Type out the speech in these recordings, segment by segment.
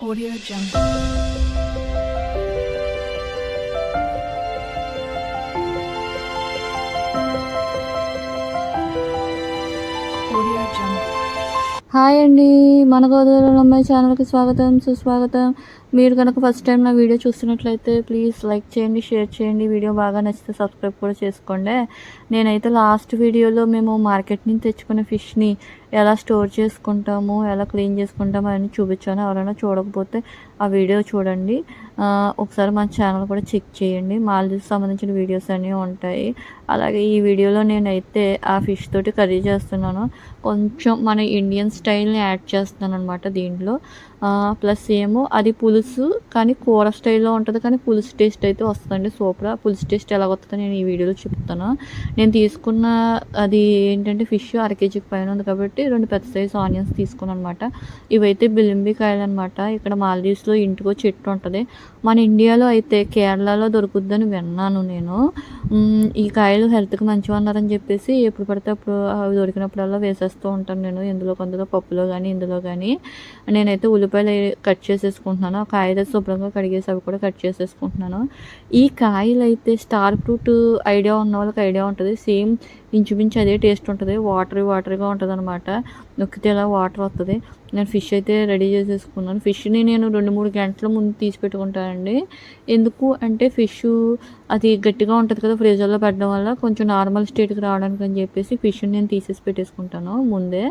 Audio Jungle. Audio Jungle. Hi అండి మన గోదావరి అమ్మాయి ఛానల్కి స్వాగతం సుస్వాగతం మీరు కనుక ఫస్ట్ టైం నా వీడియో చూస్తున్నట్లయితే ప్లీజ్ లైక్ చేయండి షేర్ చేయండి. వీడియో బాగా నచ్చితే సబ్స్క్రైబ్ కూడా చేసుకోండి. నేనైతే లాస్ట్ వీడియోలో మేము మార్కెట్ నుంచి తెచ్చుకున్న ఫిష్ని ఎలా స్టోర్ చేసుకుంటాము ఎలా క్లీన్ చేసుకుంటాము అని చూపించాను. ఎవరైనా చూడకపోతే ఆ వీడియో చూడండి. ఒకసారి మన ఛానల్ కూడా చెక్ చేయండి. మాల్దీవ్స్ సంబంధించిన వీడియోస్ అన్నీ ఉంటాయి. అలాగే ఈ వీడియోలో నేనైతే ఆ ఫిష్ తోటి కర్రీ చేస్తున్నాను. కొంచెం మన ఇండియన్ స్టైల్ని యాడ్ చేస్తున్నాను అనమాట దీంట్లో. ప్లస్ ఏమో అది పులుసు కానీ కూర స్టైల్లో ఉంటుంది కానీ పులుసు టేస్ట్ అయితే వస్తుందండి సూపర్. పులుసు టేస్ట్ ఎలా వస్తుందో నేను ఈ వీడియోలో చెప్తాను నేను తీసుకున్న అది ఏంటంటే ఫిష్ అర కేజీకి పైన ఉంది కాబట్టి రెండు పెద్ద సైజ్ ఆనియన్స్ తీసుకున్నాను అనమాట ఇవైతే బిలింబి కాయలు అనమాట ఇక్కడ మాల్దీవ్స్లో ఇంటికో చెట్టు ఉంటుంది. మన ఇండియాలో అయితే కేరళలో దొరుకుద్దని విన్నాను నేను. ఈ కాయలు హెల్త్కి మంచివి అన్నారని చెప్పేసి ఎప్పుడు పడితే అప్పుడు అవి దొరికినప్పుడల్లా వేసేస్తూ ఉంటాను నేను. ఇందులో కొందరు పప్పులో కానీ ఇందులో కానీ నేనైతే ఉల్లిపాయలు కట్ చేసేసుకుంటున్నాను. ఆ కాయలు శుభ్రంగా కడిగేసి అవి కూడా కట్ చేసేసుకుంటున్నాను. ఈ కాయలు అయితే స్టార్ ఫ్రూట్ ఐడియా ఉన్న వాళ్ళకి ఐడియా ఉంటుంది. సేమ్ ఇంచుమించు అదే టేస్ట్ ఉంటుంది. వాటరీ వాటరీగా ఉంటుంది అనమాట నొక్కితే ఇలా వాటర్ వస్తుంది నేను ఫిష్ అయితే రెడీ చేసేసుకున్నాను. ఫిష్ని నేను రెండు మూడు గంటల ముందు తీసి పెట్టుకుంటానండి. ఎందుకు అంటే ఫిష్ అది గట్టిగా ఉంటుంది కదా ఫ్రీజర్లో పెట్టడం వల్ల కొంచెం నార్మల్ స్టేట్కి రావడానికి అని చెప్పేసి ఫిష్ని నేను తీసేసి పెట్టేసుకుంటాను ముందే.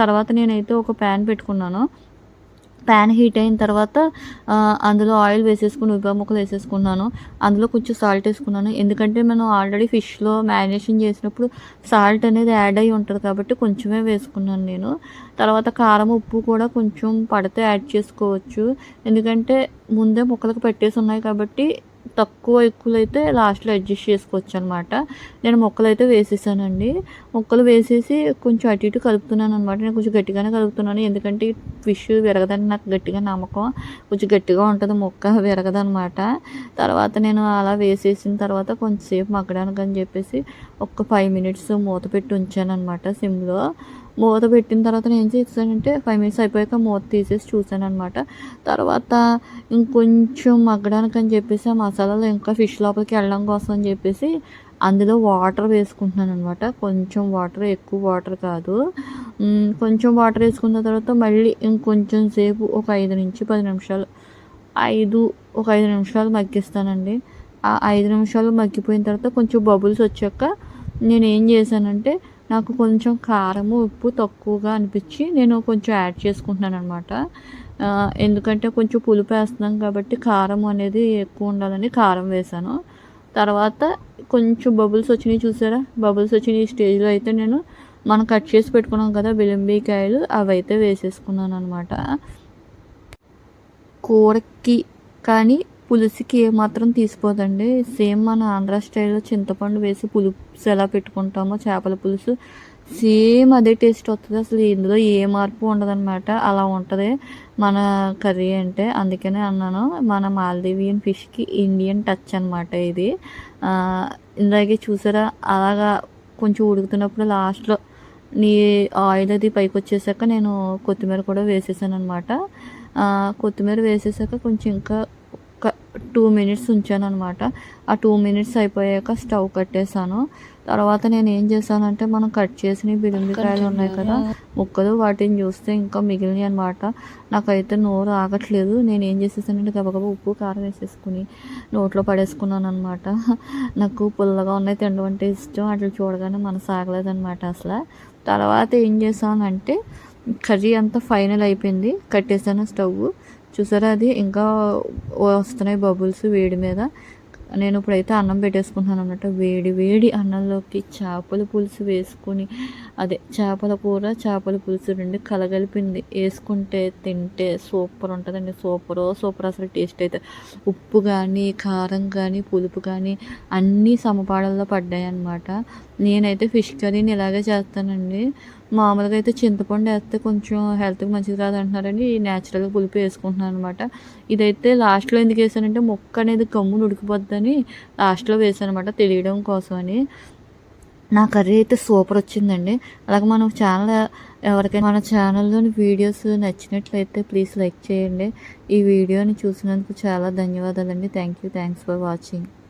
తర్వాత నేనైతే ఒక ప్యాన్ పెట్టుకున్నాను. ప్యాన్ హీట్ అయిన తర్వాత అందులో ఆయిల్ వేసేసుకుని ఉల్లిపాయ ముక్కలు వేసేసుకున్నాను. అందులో కొంచెం సాల్ట్ వేసుకున్నాను. ఎందుకంటే మనం ఆల్రెడీ ఫిష్లో మ్యారినేషన్ చేసినప్పుడు సాల్ట్ అనేది యాడ్ అయి ఉంటుంది కాబట్టి కొంచెమే వేసుకున్నాను నేను. తర్వాత కారం ఉప్పు కూడా కొంచెం పడితే యాడ్ చేసుకోవచ్చు. ఎందుకంటే ముందే ముక్కలకు పెట్టేసి ఉన్నాయి కాబట్టి తక్కువ ఎక్కువలు అయితే లాస్ట్లో అడ్జస్ట్ చేసుకోవచ్చు అనమాట నేను మొక్కలు అయితే వేసేసానండి. ముక్కలు వేసేసి కొంచెం అటు ఇటు కలుపుతున్నాను అనమాట నేను కొంచెం గట్టిగానే కలుపుతున్నాను. ఎందుకంటే ఫిష్ విరగదని నాకు గట్టిగా నమ్మకం. కొంచెం గట్టిగా ఉంటుంది ముక్క విరగదనమాట. తర్వాత నేను అలా వేసేసిన తర్వాత కొంచెంసేపు మగ్గడానికి అని చెప్పేసి ఒక ఫైవ్ మినిట్స్ మూత పెట్టి ఉంచాను అనమాట సిమ్లో. మూత పెట్టిన తర్వాత నేను ఏం చేశానంటే ఫైవ్ మినిట్స్ అయిపోయాక మూత తీసేసి చూసాను అనమాట తర్వాత ఇంకొంచెం మగ్గడానికి అని చెప్పేసి ఆ మసాలాలు ఇంకా ఫిష్ లోపలికి వెళ్ళడం కోసం అని చెప్పేసి అందులో వాటర్ వేసుకుంటున్నాను అనమాట కొంచెం వాటర్ ఎక్కువ వాటర్ కాదు. కొంచెం వాటర్ వేసుకున్న తర్వాత మళ్ళీ ఇంకొంచెం సేపు ఒక ఐదు నుంచి పది నిమిషాలు ఐదు ఒక ఐదు నిమిషాలు మగ్గిస్తానండి. ఆ ఐదు నిమిషాలు మగ్గిపోయిన తర్వాత కొంచెం బబుల్స్ వచ్చాక నేను ఏం చేశానంటే నాకు కొంచెం కారము ఉప్పు తక్కువగా అనిపించి నేను కొంచెం యాడ్ చేసుకుంటున్నాను అనమాట ఎందుకంటే కొంచెం పులుపు వేస్తున్నాం కాబట్టి కారం అనేది ఎక్కువ ఉండాలని కారం వేసాను. తర్వాత కొంచెం బబుల్స్ వచ్చినాయి చూసారా? బబుల్స్ వచ్చిన ఈ స్టేజ్లో అయితే నేను మనం కట్ చేసి పెట్టుకున్నాం కదా బిలింబికాయలు అవి అయితే వేసేసుకున్నాను అనమాట కూరకి కానీ పులుసుకి ఏమాత్రం తీసిపోదండి. సేమ్ మన ఆంధ్ర స్టైల్లో చింతపండు వేసి పులుసు ఎలా పెట్టుకుంటామో చేపల పులుసు సేమ్ అదే టేస్ట్ వస్తుంది. అసలు ఇందులో ఏ మార్పు ఉండదన్నమాట. అలా ఉంటుంది మన కర్రీ అంటే. అందుకనే అన్నాను మన మాల్దీవియన్ ఫిష్కి ఇండియన్ టచ్ అనమాట ఇది. ఇందాకే చూసారా అలాగా కొంచెం ఉడుకుతున్నప్పుడు లాస్ట్లో నీ ఆయిల్ అది పైకి వచ్చేసాక నేను కొత్తిమీర కూడా వేసేసాను అనమాట కొత్తిమీర వేసేసాక కొంచెం ఇంకా ఒక టూ మినిట్స్ ఉంచాను అనమాట ఆ టూ మినిట్స్ అయిపోయాక స్టవ్ కట్టేసాను తర్వాత నేను ఏం చేశానంటే మనం కట్ చేసిన బిరింబికాయలు ఉన్నాయి కదా ముక్కలు వాటిని చూస్తే ఇంకా మిగిలినవి అనమాట నాకైతే నోరు ఆగట్లేదు. నేను ఏం చేసేసానంటే గబగబా ఉప్పు కారం వేసేసుకుని నోట్లో పడేసుకున్నాను అనమాట నాకు పుల్లగా ఉన్నాయి తినడం అంటే ఇష్టం. అట్లా చూడగానే మనసు ఆగలేదన్నమాట అసలు. తర్వాత ఏం చేశానంటే కర్రీ అంతా ఫైనల్ అయిపోయింది. కట్టేసాను స్టవ్. చూసారా? అది ఇంకా వస్తున్నాయి బబుల్స్ వేడి మీద. నేను ఇప్పుడైతే అన్నం పెట్టేసుకుంటున్నాను అన్నట్టు వేడి వేడి అన్నంలోకి చేపల పులుసు వేసుకొని అదే చేపల కూర చేపల పులుసు రెండు కలగలిపింది. వేసుకుంటే తింటే సూపర్ ఉంటుందండి. సూపర్ సూపర్ అసలు టేస్ట్ అయితే. ఉప్పు కానీ కారం కానీ పులుపు కానీ అన్నీ సమపాడల్లో పడ్డాయి అన్నమాట నేనైతే ఫిష్ కర్రీని ఇలాగే చేస్తానండి. మామూలుగా అయితే చింతపండు వేస్తే కొంచెం హెల్త్కి మంచిది కాదంటున్నారని న్యాచురల్గా పులుపు వేసుకుంటున్నాను అనమాట ఇదైతే లాస్ట్లో ఎందుకు వేసానంటే మొక్క అనేది గమ్మును ఉడికిపోద్దని లాస్ట్లో వేసాను అనమాట తెలియడం కోసం అని నా కర్రీ అయితే సూపర్ వచ్చిందండి. అలాగే మనం ఛానల్ ఎవరికైనా మన ఛానల్లోని వీడియోస్ నచ్చినట్లయితే ప్లీజ్ లైక్ చేయండి. ఈ వీడియోని చూసినందుకు చాలా ధన్యవాదాలండి. Thank you. Thanks for watching.